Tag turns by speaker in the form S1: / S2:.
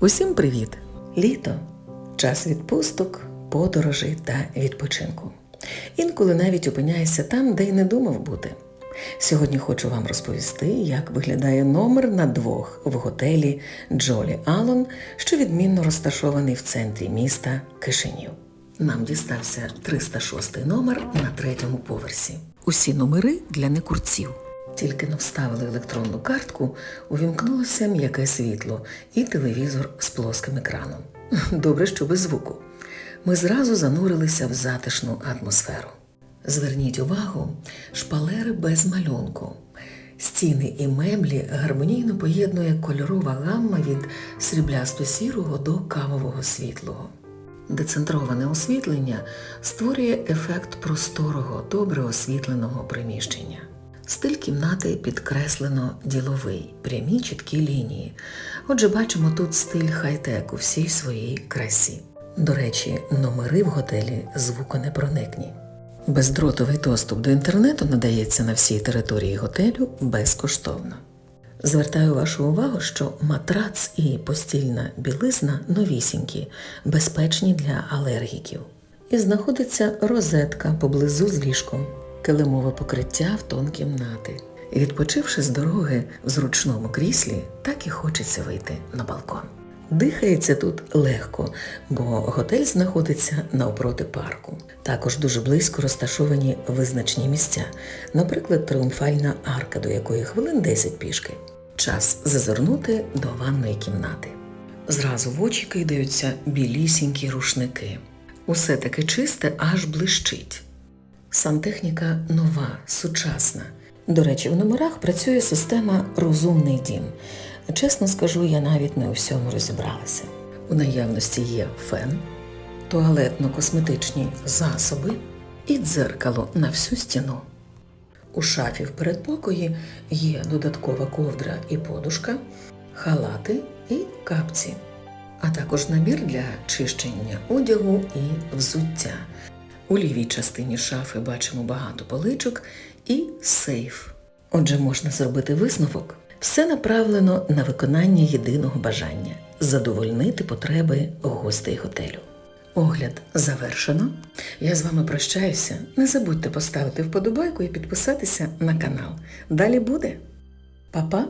S1: Усім привіт! Літо час відпусток, подорожей та відпочинку. Інколи навіть опиняєшся там, де й не думав бути. Сьогодні хочу вам розповісти, як виглядає номер на двох в готелі Джолі Алон, що відмінно розташований в центрі міста Кишинів. Нам дістався 306 номер на третьому поверсі. Усі номери для некурців. Тільки но вставили електронну картку, увімкнулося м'яке світло і телевізор з плоским екраном. Добре, що без звуку. Ми зразу занурилися в затишну атмосферу. Зверніть увагу, шпалери без малюнку. Стіни і меблі гармонійно поєднує кольорова гамма від сріблясто-сірого до кавового світлого. Децентроване освітлення створює ефект просторого, добре освітленого приміщення. Стиль кімнати підкреслено діловий, прямі чіткі лінії. Отже, бачимо тут стиль хай-тек у всій своїй красі. До речі, номери в готелі звуконепроникні. Бездротовий доступ до інтернету надається на всій території готелю безкоштовно. Звертаю вашу увагу, що матрац і постільна білизна новісінькі, безпечні для алергіків. І знаходиться розетка поблизу з ліжком, килимове покриття в тон кімнати. І відпочивши з дороги в зручному кріслі, так і хочеться вийти на балкон. Дихається тут легко, бо готель знаходиться навпроти парку. Також дуже близько розташовані визначні місця, наприклад, тріумфальна арка, до якої хвилин 10 пішки. Час зазирнути до ванної кімнати. Зразу в очі кидаються білісінькі рушники. Усе таке чисте аж блищить. Сантехніка нова, сучасна. До речі, в номерах працює система Розумний дім. Чесно скажу, я навіть не у всьому розібралася. У наявності є фен, туалетно-косметичні засоби і дзеркало на всю стіну. У шафі в передпокої є додаткова ковдра і подушка, халати і капці, а також набір для чищення одягу і взуття. У лівій частині шафи бачимо багато поличок і сейф. Отже, можна зробити висновок. Все направлено на виконання єдиного бажання задовольнити потреби гостей готелю. Огляд завершено. Я з вами прощаюся. Не забудьте поставити вподобайку і підписатися на канал. Далі буде. Па-па!